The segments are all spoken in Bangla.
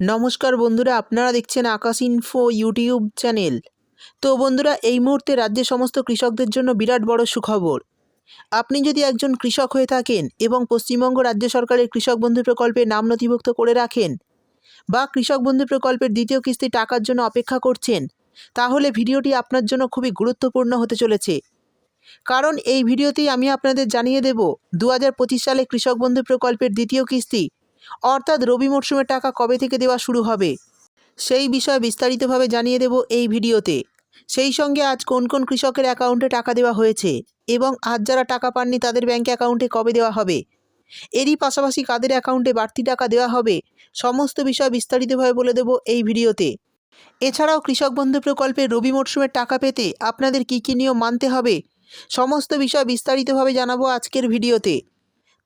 নমস্কার বন্ধুরা, আপনারা দেখছেন আকাশ ইনফো ইউটিউব চ্যানেল তো বন্ধুরা, এই মুহূর্তে রাজ্যের সমস্ত কৃষকদের জন্য বিরাট বড় সুখবর। আপনি যদি একজন কৃষক হয়ে থাকেন এবং পশ্চিমবঙ্গ রাজ্য সরকারের কৃষক বন্ধু প্রকল্পে নাম নথিভুক্ত করে রাখেন বা কৃষক বন্ধু প্রকল্পের দ্বিতীয় কিস্তি টাকার জন্য অপেক্ষা করছেন, তাহলে ভিডিওটি আপনার জন্য খুবই গুরুত্বপূর্ণ হতে চলেছে। কারণ এই ভিডিওতেই আমি আপনাদের জানিয়ে দেব, দু হাজার পঁচিশ সালে কৃষক বন্ধু প্রকল্পের দ্বিতীয় কিস্তি অর্থাৎ রবি মরশুমের টাকা কবে থেকে দেওয়া শুরু হবে? সেই বিষয়ে বিস্তারিতভাবে জানিয়ে দেব এই ভিডিওতে। সেই সঙ্গে আজ কোন কোন কৃষকের অ্যাকাউন্টে টাকা দেওয়া হয়েছে এবং আজ যারা টাকা পাননি তাদের ব্যাঙ্ক অ্যাকাউন্টে কবে দেওয়া হবে? এরই পাশাপাশি কাদের অ্যাকাউন্টে বাড়তি টাকা দেওয়া হবে? সমস্ত বিষয় বিস্তারিতভাবে বলে দেব এই ভিডিওতে। এছাড়াও কৃষক বন্ধু প্রকল্পে রবি মরশুমের টাকা পেতে আপনাদের কী কী নিয়ম মানতে হবে? সমস্ত বিষয় বিস্তারিতভাবে জানাব আজকের ভিডিওতে।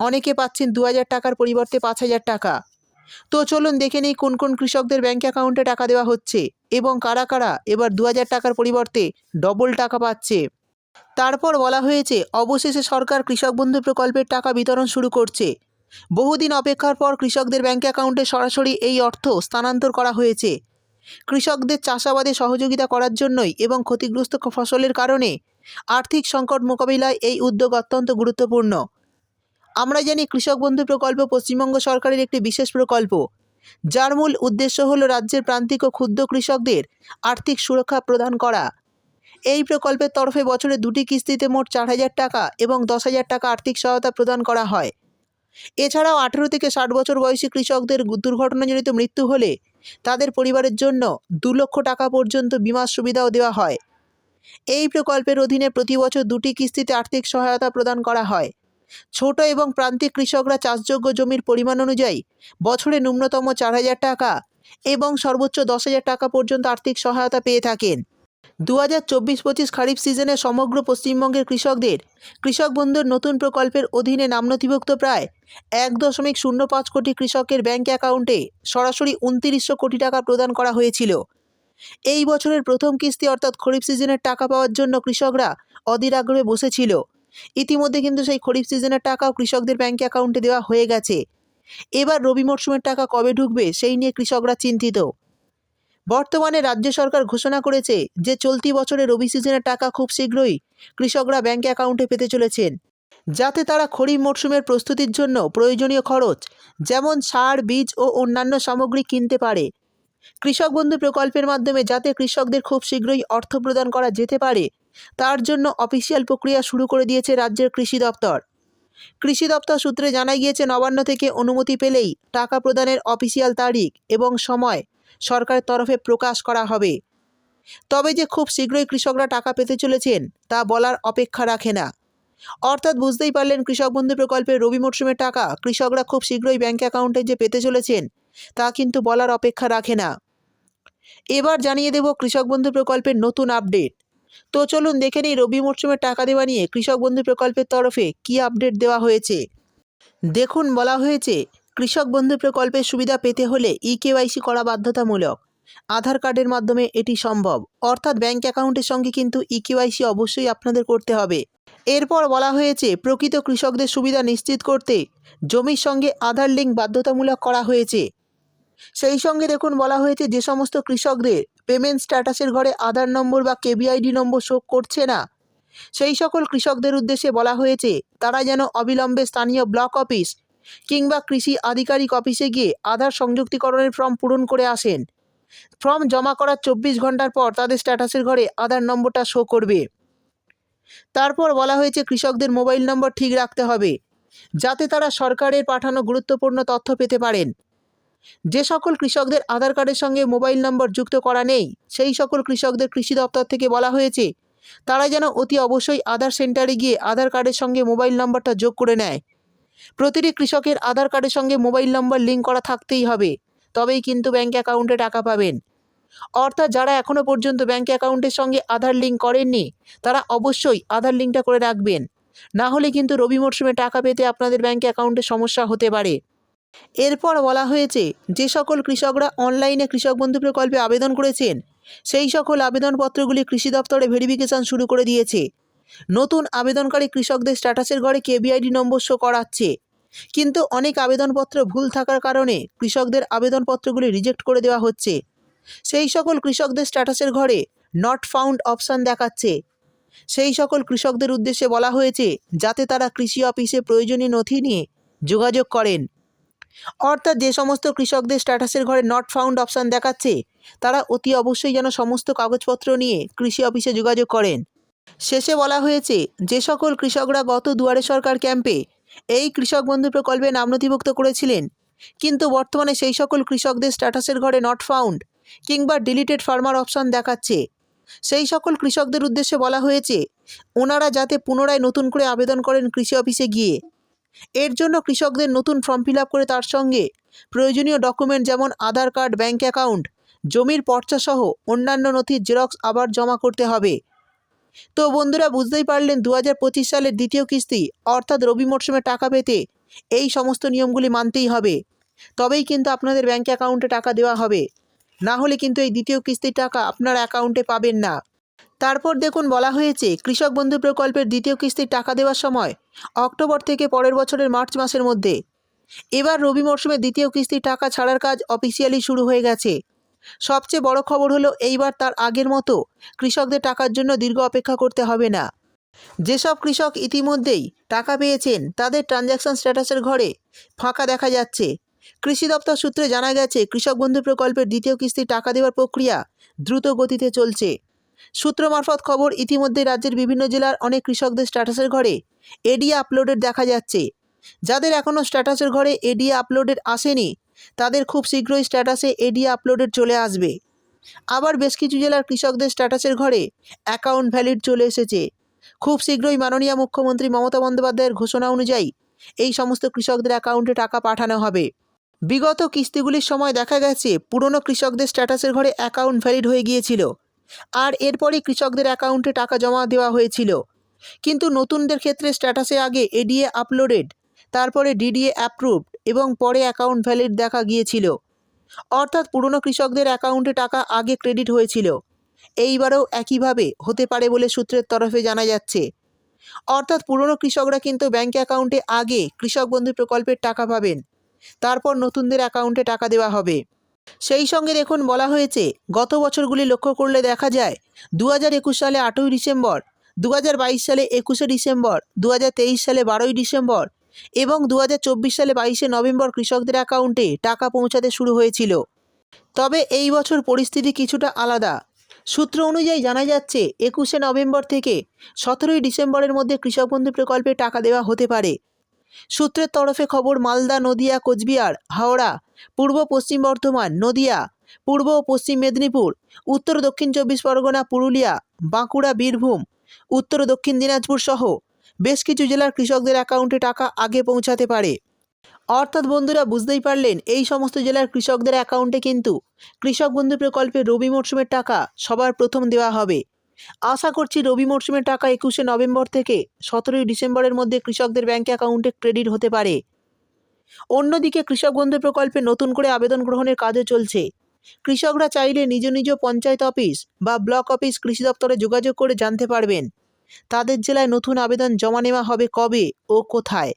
অনেকে পাচ্ছেন দু হাজার টাকার পরিবর্তে পাঁচ হাজার টাকা। তো চলুন দেখে নিই কোন কোন কৃষকদের ব্যাঙ্ক অ্যাকাউন্টে টাকা দেওয়া হচ্ছে এবং কারা কারা এবার দু হাজার টাকার পরিবর্তে ডবল টাকা পাচ্ছে। তারপর বলা হয়েছে, অবশেষে সরকার কৃষক বন্ধু প্রকল্পের টাকা বিতরণ শুরু করছে। বহুদিন অপেক্ষার পর কৃষকদের ব্যাঙ্ক অ্যাকাউন্টে সরাসরি এই অর্থ স্থানান্তর করা হয়েছে। কৃষকদের চাষাবাদে সহযোগিতা করার জন্যই এবং ক্ষতিগ্রস্ত ফসলের কারণে আর্থিক সংকট মোকাবিলায় এই উদ্যোগ অত্যন্ত গুরুত্বপূর্ণ। আমরা জানি কৃষক বন্ধু প্রকল্প পশ্চিমবঙ্গ সরকারের একটি বিশেষ প্রকল্প। যার মূল উদ্দেশ্য হল রাজ্যের প্রান্তিক ও ক্ষুদ্র কৃষকদের আর্থিক সুরক্ষা প্রদান করা। এই প্রকল্পের তরফে বছরে দুটি কিস্তিতে মোট চার হাজার টাকা এবং দশ হাজার টাকা আর্থিক সহায়তা প্রদান করা হয়। এছাড়াও আঠেরো থেকে ষাট বছর বয়সী কৃষকদের দুর্ঘটনাজনিত মৃত্যু হলে তাদের পরিবারের জন্য দু লক্ষ টাকা পর্যন্ত বিমার সুবিধাও দেওয়া হয়। এই প্রকল্পের অধীনে প্রতি বছর দুটি কিস্তিতে আর্থিক সহায়তা প্রদান করা হয়। ছোট এবং প্রান্তিক কৃষকরা চাষযোগ্য জমির পরিমাণ অনুযায়ী বছরে ন্যূনতম চার হাজার টাকা এবং সর্বোচ্চ দশ হাজার টাকা পর্যন্ত আর্থিক সহায়তা পেয়ে থাকেন। দু হাজার চব্বিশ পঁচিশ খারিফ সিজনে সমগ্র পশ্চিমবঙ্গের কৃষকদের কৃষক বন্ধুর নতুন প্রকল্পের অধীনে নাম নথিভুক্ত প্রায় এক দশমিক শূন্য পাঁচ কোটি কৃষকের ব্যাঙ্ক অ্যাকাউন্টে সরাসরি উনতিরিশশো কোটি টাকা প্রদান করা হয়েছিল। এই বছরের প্রথম কিস্তি অর্থাৎ খরিফ সিজনের টাকা পাওয়ার জন্য কৃষকরা অধীর আগ্রহে বসেছিল। ইতিমধ্যে কিন্তু সেই খরিফ সিজনের টাকাও কৃষকদের ব্যাঙ্ক অ্যাকাউন্টে দেওয়া হয়ে গেছে। এবার রবি মরশুমের টাকা কবে ঢুকবে সেই নিয়ে কৃষকরা চিন্তিত। বর্তমানে রাজ্য সরকার ঘোষণা করেছে যে চলতি বছরে রবি সিজনের টাকা খুব শীঘ্রই কৃষকরা ব্যাঙ্ক অ্যাকাউন্টে পেতে চলেছেন। যাতে তারা খরিফ মরশুমের প্রস্তুতির জন্য প্রয়োজনীয় খরচ, যেমন সার, বীজ ও অন্যান্য সামগ্রী কিনতে পারে। কৃষক বন্ধু প্রকল্পের মাধ্যমে যাতে কৃষকদের খুব শীঘ্রই অর্থ প্রদান করা যেতে পারে তার জন্য অফিসিয়াল প্রক্রিয়া শুরু করে দিয়েছে রাজ্যের কৃষি দপ্তর। কৃষি দপ্তর সূত্রে জানা গিয়েছে, নবান্ন থেকে অনুমতি পেলেই টাকা প্রদানের অফিসিয়াল তারিখ এবং সময় সরকারের তরফে প্রকাশ করা হবে। তবে যে খুব শীঘ্রই কৃষকরা টাকা পেতে চলেছেন, তা বলার অপেক্ষা রাখে না। অর্থাৎ বুঝতেই পারলেন, কৃষক বন্ধু প্রকল্পের রবি মরশুমের টাকা কৃষকরা খুব শীঘ্রই ব্যাঙ্ক অ্যাকাউন্টে যে পেতে চলেছেন, তা কিন্তু বলার অপেক্ষা রাখে না। এবার জানিয়ে দেব কৃষক বন্ধু প্রকল্পের নতুন আপডেট। তো চলুন দেখে নিই রবি মরশুমের টাকা দেওয়া নিয়ে কৃষক বন্ধু প্রকল্পের তরফে কী আপডেট দেওয়া হয়েছে। দেখুন, বলা হয়েছে, কৃষক বন্ধু প্রকল্পের সুবিধা পেতে হলে ই কেওয়াইসি করা বাধ্যতামূলক। আধার কার্ডের মাধ্যমে এটি সম্ভব। অর্থাৎ ব্যাঙ্ক অ্যাকাউন্টের সঙ্গে কিন্তু ই কেওয়াইসি অবশ্যই আপনাদের করতে হবে। এরপর বলা হয়েছে, প্রকৃত কৃষকদের সুবিধা নিশ্চিত করতে জমির সঙ্গে আধার লিঙ্ক বাধ্যতামূলক করা হয়েছে। সেই সঙ্গে দেখুন বলা হয়েছে যে সমস্ত কৃষকদের পেমেন্ট স্ট্যাটাসের ঘরে আধার নম্বর বা কেবিআইডি নম্বর শো করছে না। সেই সকল কৃষকদের উদ্দেশ্যে বলা হয়েছে, তারা যেন অবিলম্বে স্থানীয় ব্লক অফিস কিংবা কৃষি আধিকারিক অফিসে গিয়ে আধার সংযুক্তিকরণের ফর্ম পূরণ করে আসেন। ফর্ম জমা করার চব্বিশ ঘণ্টার পর তাদের স্ট্যাটাসের ঘরে আধার নম্বরটা শো করবে। তারপর বলা হয়েছে কৃষকদের মোবাইল নম্বর ঠিক রাখতে হবে, যাতে তারা সরকারের পাঠানো গুরুত্বপূর্ণ তথ্য পেতে পারেন। যে সকল কৃষকদের আধার কার্ডের সঙ্গে মোবাইল নম্বর যুক্ত করা নেই, সেই সকল কৃষকদের কৃষি দপ্তর থেকে বলা হয়েছে তারা যেন অতি অবশ্যই আধার সেন্টারে গিয়ে আধার কার্ডের সঙ্গে মোবাইল নম্বরটা যোগ করে নেয়। প্রতিটি কৃষকের আধার কার্ডের সঙ্গে মোবাইল নম্বর লিঙ্ক করা থাকতেই হবে, তবেই কিন্তু ব্যাঙ্ক অ্যাকাউন্টে টাকা পাবেন। অর্থাৎ যারা এখনও পর্যন্ত ব্যাঙ্ক অ্যাকাউন্টের সঙ্গে আধার লিঙ্ক করেননি, তারা অবশ্যই আধার লিঙ্কটা করে রাখবেন। না হলে কিন্তু রবি মরশুমে টাকা পেতে আপনাদের ব্যাঙ্ক অ্যাকাউন্টে সমস্যা হতে পারে। এরপর বলা হয়েছে, যে সকল কৃষকরা অনলাইনে কৃষক বন্ধু প্রকল্পে আবেদন করেছেন, সেই সকল আবেদনপত্রগুলি কৃষি দপ্তরে ভেরিফিকেশন শুরু করে দিয়েছে। নতুন আবেদনকারী কৃষকদের স্ট্যাটাসের ঘরে কেবিআইডি নম্বর শো করাচ্ছে। কিন্তু অনেক আবেদনপত্র ভুল থাকার কারণে কৃষকদের আবেদনপত্রগুলি রিজেক্ট করে দেওয়া হচ্ছে। সেই সকল কৃষকদের স্ট্যাটাসের ঘরে নট ফাউন্ড অপশান দেখাচ্ছে। সেই সকল কৃষকদের উদ্দেশ্যে বলা হয়েছে, যাতে তারা কৃষি অফিসে প্রয়োজনীয় নথি নিয়ে যোগাযোগ করেন। অর্থাৎ যে সমস্ত কৃষকদের স্ট্যাটাসের ঘরে নট ফাউন্ড অপশান দেখাচ্ছে, তারা অতি অবশ্যই যেন সমস্ত কাগজপত্র নিয়ে কৃষি অফিসে যোগাযোগ করেন। শেষে বলা হয়েছে, যে সকল কৃষকরা গত দুয়ারে সরকার ক্যাম্পে এই কৃষক বন্ধু প্রকল্পে নাম নথিভুক্ত করেছিলেন, কিন্তু বর্তমানে সেই সকল কৃষকদের স্ট্যাটাসের ঘরে নট ফাউন্ড কিংবা ডিলিটেড ফার্মার অপশান দেখাচ্ছে। সেই সকল কৃষকদের উদ্দেশ্যে বলা হয়েছে, ওনারা যাতে পুনরায় নতুন করে আবেদন করেন কৃষি অফিসে গিয়ে। এর জন্য কৃষকদের নতুন ফর্ম ফিল করে তার সঙ্গে। প্রয়োজনীয় ডকুমেন্ট যেমন আধার কার্ড ব্যাঙ্ক অ্যাকাউন্ট, জমির পর্চাসহ অন্যান্য নথির জেরক্স আবার জমা করতে হবে। তো বন্ধুরা, বুঝতেই পারলেন দু হাজার পঁচিশ সালের দ্বিতীয় কিস্তি, অর্থাৎ রবি মরশুমে টাকা পেতে এই সমস্ত নিয়মগুলি মানতেই হবে। তবেই কিন্তু আপনাদের ব্যাঙ্ক অ্যাকাউন্টে টাকা দেওয়া হবে। না হলে কিন্তু এই দ্বিতীয় কিস্তির টাকা আপনার অ্যাকাউন্টে পাবেন না। তারপর দেখুন বলা হয়েছে, কৃষক বন্ধু প্রকল্পের দ্বিতীয় কিস্তির টাকা দেওয়ার সময়, অক্টোবর থেকে পরের বছরের মার্চ মাসের মধ্যে। এবার রবি মরশুমে দ্বিতীয় কিস্তির টাকা ছাড়ার কাজ অফিসিয়ালি শুরু হয়ে গেছে। সবচেয়ে বড় খবর হলো, এইবার তার আগের মতো কৃষকদের টাকার জন্য দীর্ঘ অপেক্ষা করতে হবে না। যেসব কৃষক ইতিমধ্যেই টাকা পেয়েছেন, তাদের ট্রানজ্যাকশন স্ট্যাটাসের ঘরে ফাঁকা দেখা যাচ্ছে। কৃষি দপ্তর সূত্রে জানা গেছে, কৃষক বন্ধু প্রকল্পের দ্বিতীয় কিস্তির টাকা দেওয়ার প্রক্রিয়া দ্রুত গতিতে চলছে। সূত্র মারফত খবর ইতিমধ্যে রাজ্যের বিভিন্ন জেলার অনেক কৃষকদের স্ট্যাটাসের ঘরে এডিএ আপলোডেড দেখা যাচ্ছে। যাদের এখনও স্ট্যাটাসের ঘরে এডিএ আপলোডেড আসেনি, তাদের খুব শীঘ্রই স্ট্যাটাসে এডিএ আপলোডেড চলে আসবে। আবার বেশ কিছু জেলার কৃষকদের স্ট্যাটাসের ঘরে অ্যাকাউন্ট ভ্যালিড চলে এসেছে। খুব শীঘ্রই মাননীয় মুখ্যমন্ত্রী মমতা বন্দ্যোপাধ্যায়ের ঘোষণা অনুযায়ী এই সমস্ত কৃষকদের অ্যাকাউন্টে টাকা পাঠানো হবে। বিগত কিস্তিগুলির সময় দেখা গেছে পুরনো কৃষকদের স্ট্যাটাসের ঘরে অ্যাকাউন্ট ভ্যালিড হয়ে গিয়েছিল। আর এরপরই কৃষকদের অ্যাকাউন্টে টাকা জমা দেওয়া হয়েছিল। কিন্তু নতুনদের ক্ষেত্রে স্ট্যাটাসে আগে এডিএ আপলোডেড, তারপরে ডিডিএ অ্যাপ্রুভড এবং পরে অ্যাকাউন্ট ভ্যালিড দেখা গিয়েছিল। অর্থাৎ পুরনো কৃষকদের অ্যাকাউন্টে টাকা আগে ক্রেডিট হয়েছিল। এইবারও একইভাবে হতে পারে বলে সূত্রের তরফে জানা যাচ্ছে। অর্থাৎ পুরনো কৃষকরা কিন্তু ব্যাঙ্ক অ্যাকাউন্টে আগে কৃষক বন্ধু প্রকল্পের টাকা পাবেন। তারপর নতুনদের অ্যাকাউন্টে টাকা দেওয়া হবে। সেই সঙ্গে দেখুন বলা হয়েছে, গত বছরগুলি লক্ষ্য করলে দেখা যায় দু হাজার একুশ সালে আটই ডিসেম্বর দু হাজার বাইশ সালে একুশে ডিসেম্বর দু হাজার তেইশ সালে বারোই ডিসেম্বর এবং দু হাজার চব্বিশ সালে বাইশে নভেম্বর কৃষকদের অ্যাকাউন্টে টাকা পৌঁছাতে শুরু হয়েছিল। তবে এই বছর পরিস্থিতি কিছুটা আলাদা। সূত্র অনুযায়ী জানা যাচ্ছে, একুশে নভেম্বর থেকে সতেরোই ডিসেম্বরের মধ্যে কৃষক বন্ধু প্রকল্পে টাকা দেওয়া হতে পারে। সূত্রের তরফে খবর, মালদা, নদিয়া, কোচবিহার, হাওড়া পূর্ব পশ্চিম বর্ধমান, নদিয়া, পূর্ব ও পশ্চিম মেদিনীপুর, উত্তর দক্ষিণ চব্বিশ পরগনা, পুরুলিয়া, বাঁকুড়া, বীরভূম, উত্তর দক্ষিণ দিনাজপুর সহ বেশ কিছু জেলার কৃষকদের অ্যাকাউন্টে টাকা আগে পৌঁছাতে পারে। অর্থাৎ বন্ধুরা, বুঝতেই পারলেন, এই সমস্ত জেলার কৃষকদের অ্যাকাউন্টে কিন্তু কৃষক বন্ধু প্রকল্পে রবি মরশুমের টাকা সবার প্রথম দেওয়া হবে। আশা করছি রবি মরশুমের টাকা একুশে নভেম্বর থেকে সতেরোই ডিসেম্বরের মধ্যে কৃষকদের ব্যাঙ্ক অ্যাকাউন্টে ক্রেডিট হতে পারে। অন্যদিকে কৃষক বন্ধু প্রকল্পে নতুন করে আবেদন গ্রহণের কাজও চলছে। কৃষকরা চাইলে নিজ নিজ পঞ্চায়েত অফিস বা ব্লক অফিস কৃষি দপ্তরে যোগাযোগ করে জানতে পারবেন। তাদের জেলায় নতুন আবেদন জমা নেওয়া হবে কবে ও কোথায়?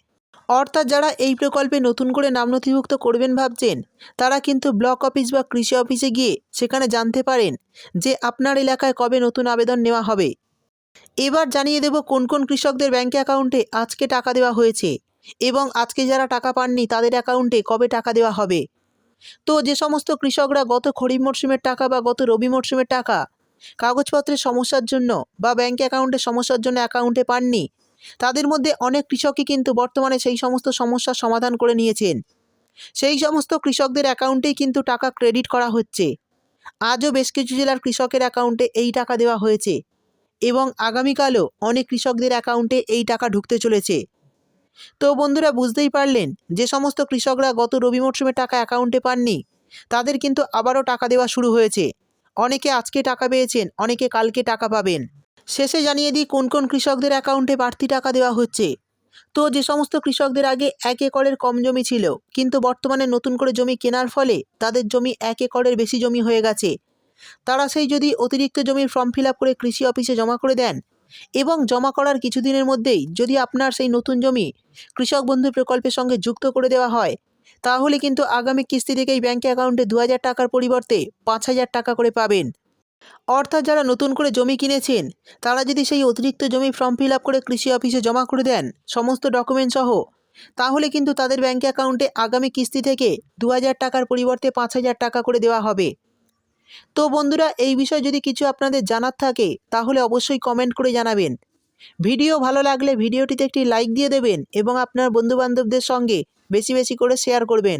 অর্থাৎ যারা এই প্রকল্পে নতুন করে নাম নথিভুক্ত করবেন ভাবছেন, তারা কিন্তু ব্লক অফিস বা কৃষি অফিসে গিয়ে সেখানে জানতে পারেন যে আপনার এলাকায় কবে নতুন আবেদন নেওয়া হবে। এবার জানিয়ে দেব কোন কোন কৃষকদের ব্যাঙ্ক অ্যাকাউন্টে আজকে টাকা দেওয়া হয়েছে। এবং আজকে যারা টাকা পাননি তাদের অ্যাকাউন্টে কবে টাকা দেওয়া হবে? তো যে সমস্ত কৃষকরা গত খরিফ মরশুমের টাকা বা গত রবি মরশুমের টাকা কাগজপত্রের সমস্যার জন্য বা ব্যাঙ্ক অ্যাকাউন্টের সমস্যার জন্য অ্যাকাউন্টে পাননি, তাদের মধ্যে অনেক কৃষকই কিন্তু বর্তমানে সেই সমস্ত সমস্যার সমাধান করে নিয়েছেন। সেই সমস্ত কৃষকদের অ্যাকাউন্টেই কিন্তু টাকা ক্রেডিট করা হচ্ছে। আজও বেশ কিছু জেলার কৃষকের অ্যাকাউন্টে এই টাকা দেওয়া হয়েছে এবং আগামীকালও অনেক কৃষকদের অ্যাকাউন্টে এই টাকা ঢুকতে চলেছে। তো বন্ধুরা বুঝতেই পারলেন যে সমস্ত কৃষকরা গত রবি মরশুমে টাকা অ্যাকাউন্টে পাননি। তাদের কিন্তু আবারও টাকা দেওয়া শুরু হয়েছে। অনেকে আজকে টাকা পেয়েছেন, অনেকে কালকে টাকা পাবেন। শেষে জানিয়ে দিই কোন কোন কৃষকদের অ্যাকাউন্টে বাড়তি টাকা দেওয়া হচ্ছে। তো যে সমস্ত কৃষকদের আগে এক একরের কম জমি ছিল, কিন্তু বর্তমানে নতুন করে জমি কেনার ফলে তাদের জমি এক একরের বেশি জমি হয়ে গেছে। তারা সেই যদি অতিরিক্ত জমির ফর্ম ফিল করে কৃষি অফিসে জমা করে দেন এবং জমা করার কিছুদিনের মধ্যেই যদি আপনার সেই নতুন জমি কৃষক বন্ধু প্রকল্পের সঙ্গে যুক্ত করে দেওয়া হয়, তাহলে কিন্তু আগামী কিস্তি থেকেই ব্যাঙ্ক অ্যাকাউন্টে দু হাজার টাকার পরিবর্তে পাঁচ হাজার টাকা করে পাবেন। অর্থাৎ যারা নতুন করে জমি কিনেছেন, তারা যদি সেই অতিরিক্ত জমি ফর্ম ফিল আপ করে কৃষি অফিসে জমা করে দেন, সমস্ত ডকুমেন্ট সহ, তাহলে কিন্তু তাদের ব্যাঙ্ক অ্যাকাউন্টে আগামী কিস্তি থেকে দু হাজার টাকার পরিবর্তে পাঁচ হাজার টাকা করে দেওয়া হবে। তো বন্ধুরা, এই বিষয়ে যদি কিছু আপনাদের জানার থাকে, তাহলে অবশ্যই কমেন্ট করে জানাবেন। ভিডিও ভালো লাগলে ভিডিওটিতে একটি লাইক দিয়ে দেবেন এবং আপনার বন্ধুবান্ধবদের সঙ্গে বেশি বেশি করে শেয়ার করবেন।